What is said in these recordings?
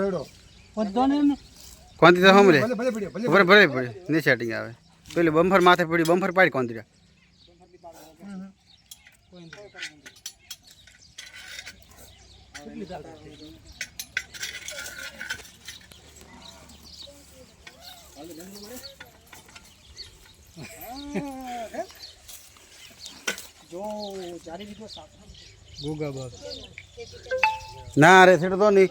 ને કોંતી તો હમરે ભલે ભલે ભલે ભરે ભરે પડે ની સેટિંગ આવે પેલી બમ્ફર માથે પડી બમ્ફર પાડી કોંતી ના રે સેટ તો નહીં.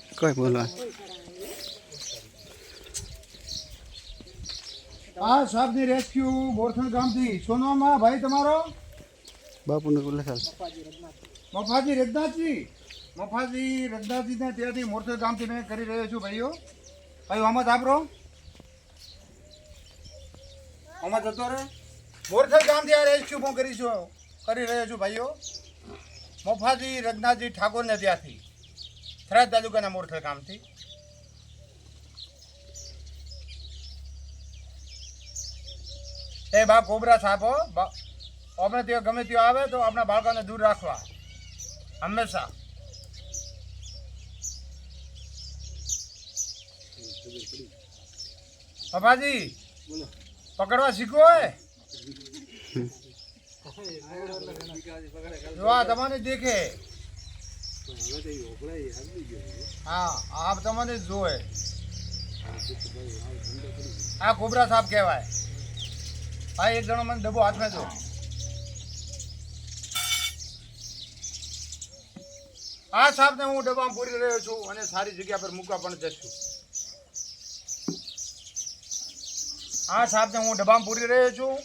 કોઈ બોલવા આ સાહેબની રેસ્ક્યુ બોરથણ ગામથી સોનામાં ભાઈ તમારો બાપુને બોલે ચાલ મફાજી રજનાથજી મફાજી રજનાથજીને ત્યાંથી મોરથલ ગામથી મેં કરી રહ્યો છું ભાઈઓ ભાઈ આમાં આપરો આમાં જતો રે મોરથલ ગામથી આ રેસ્ક્યુ હું કરીશું કરી રહ્યો છું ભાઈઓ મફાજી રજનાથજી ઠાકોરને ત્યાંથી થરાદ તાલુકાના મોરથલ ગામથી. એ બા કોબરા બા- આપણે ત્યાં ગમે ત્યાં આવે તો આપણા બાળકોને દૂર રાખવા. હંમેશા. પપ્પાજી પકડવા શીખવો હોય? જોવા તમને દેખે. હા આ તમને જોવે. આ કોબરા સાપ કહેવાય. ભાઈ, એક જણો મને ડબ્બો હાથમાં જો આ સાપને હું ડબ્બામાં પૂરી રહ્યો છું અને સારી જગ્યા પર મૂકવા પણ જશું આ સાપને હું ડબ્બામાં પૂરી રહ્યો છું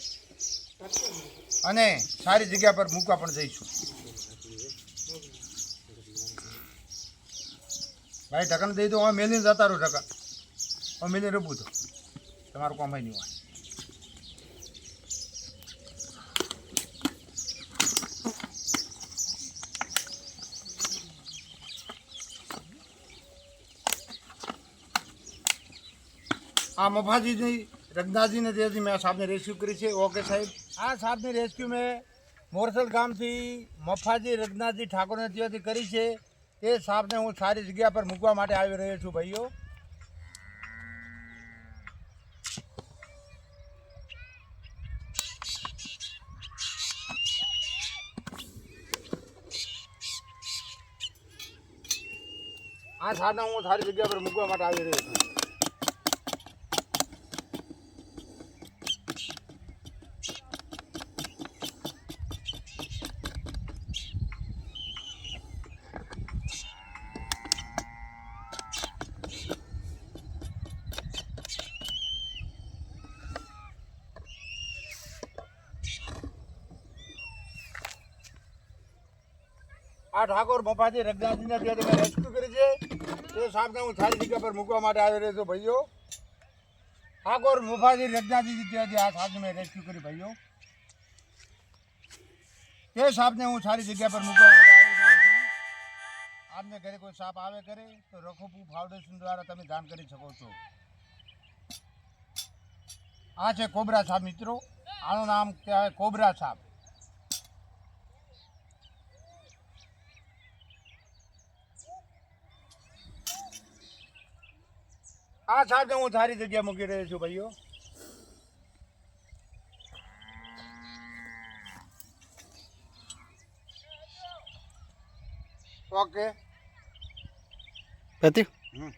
અને સારી જગ્યા પર મૂકવા પણ જઈશું ભાઈ, ઢકન દઈ દો હવે મેલીને જતા રહો ઢકન હવે મેલીને રબું તો. તમારું કામ નહીં હોય. આ મફાજીની રઘનાથજીને ત્યાંથી મેં સાપને રેસ્ક્યુ કરી છે, ઓકે સાહેબ? આ સાપની રેસ્ક્યુ મેં મોરસલ ગામથી મફાજી રઘનાથજી ઠાકોરને ત્યાંથી કરી છે. તે સાપને હું સારી જગ્યા પર મૂકવા માટે આવી રહ્યો છું, ભાઈઓ. આ સાપને હું સારી જગ્યા પર મૂકવા માટે આવી રહ્યો છું. આ ઠાકોર મફાજી રઘનાથજીને ત્યાંથી મેં રેસ્ક્યુ કરી છે. તે સાપને હું સારી જગ્યા પર મૂકવા માટે આવી રહ્યો છું ભાઈઓ. ઠાકોર મફાજી રઘનાથજી ત્યાંથી આ સાપને મેં રેસ્ક્યુ કરી, ભાઈઓ. તે સાપને હું સારી જગ્યા પર મૂકવા માટે આવી રહ્યો છું આપને ઘરે કોઈ સાપ આવે કરે તો રખોપુ ફાઉન્ડેશન દ્વારા તમે દાન કરી શકો છો. આ છે કોબરા સાપ, મિત્રો. આનું નામ કહેવાય કોબરા સાપ. આ સાપને હું સારી જગ્યાએ મૂકી રહ્યો છું ભાઈઓ. ઓકે. પત્યું હમ.